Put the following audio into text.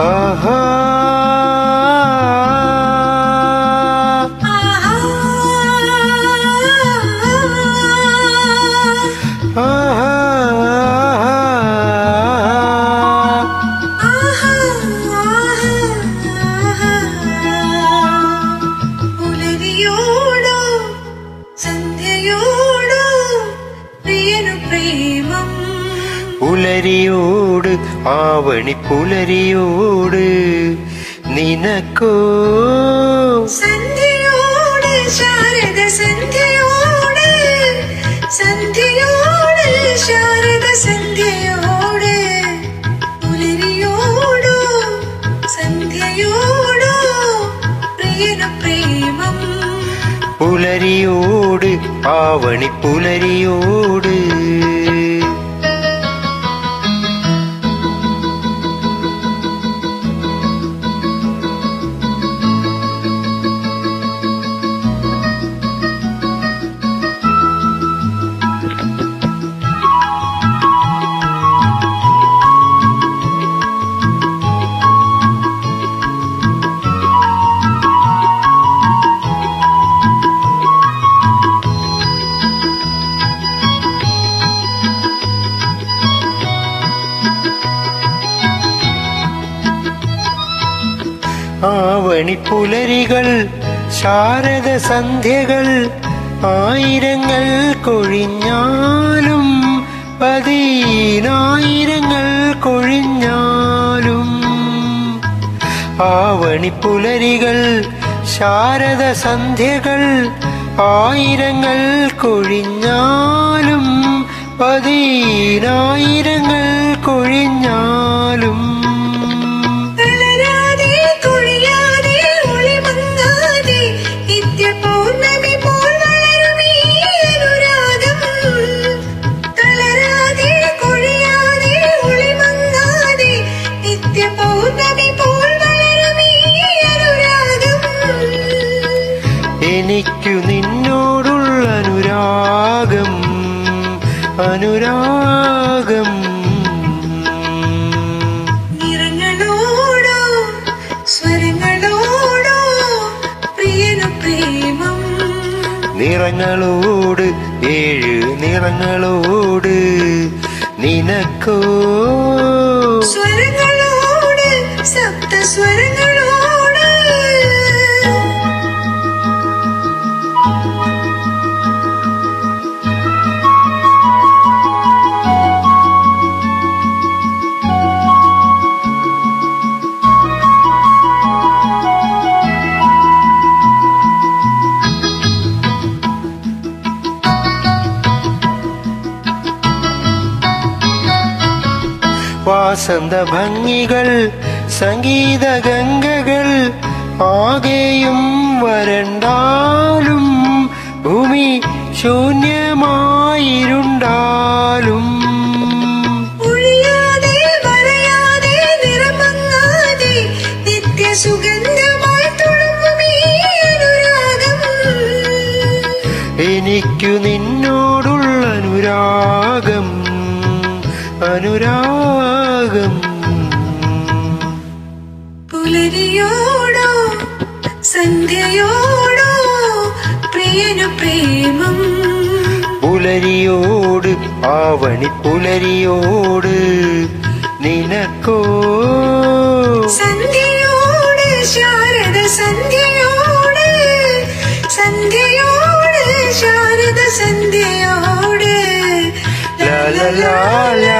ആഹാ. സന്ധ്യയോടോ പ്രിയനു പ്രേമം പുലരിയോട് ആവണി പുലരിയോട് നിനക്കോ സന്ധ്യയോട് ശാരദ സന്ധ്യയോട് സന്ധ്യയോട് ശാരദ സന്ധ്യയോട് പുലരിയോടോ സന്ധ്യയോടോ പ്രിയന പ്രേമം പുലരിയോട് ആവണി പുലരിയോട് ആവണി പുലരികൾ ശാരദ സന്ധ്യകൾ ആയിരങ്ങൾ കൊഴിഞ്ഞാലും പതിനായിരങ്ങൾ കൊഴിഞ്ഞാലും. ആവണി പുലരികൾ ശാരദ സന്ധ്യകൾ ആയിരങ്ങൾ കൊഴിഞ്ഞാലും പതിനായിരങ്ങൾ ഏഴ് നിറങ്ങളോട് നിനക്കോ വാസന്ത ഭംഗികൾ സംഗീത ഗംഗകൾ ആകെയും വരണ്ടാലും ഭൂമി ശൂന്യമായിരുണ്ടാലും എനിക്കു നിന്നോടുള്ള അനുരാഗം അനുരാഗം പുലരിയോടോ സന്ധ്യയോടോ പ്രിയനു പ്രേമം പുലരിയോട് ആവണി പുലരിയോട് നിനക്കോ സന്ധ്യയോട് ശാരദ സന്ധ്യയോട് സന്ധ്യയോട് ശാരദ സന്ധ്യയോട് ലാ ലാ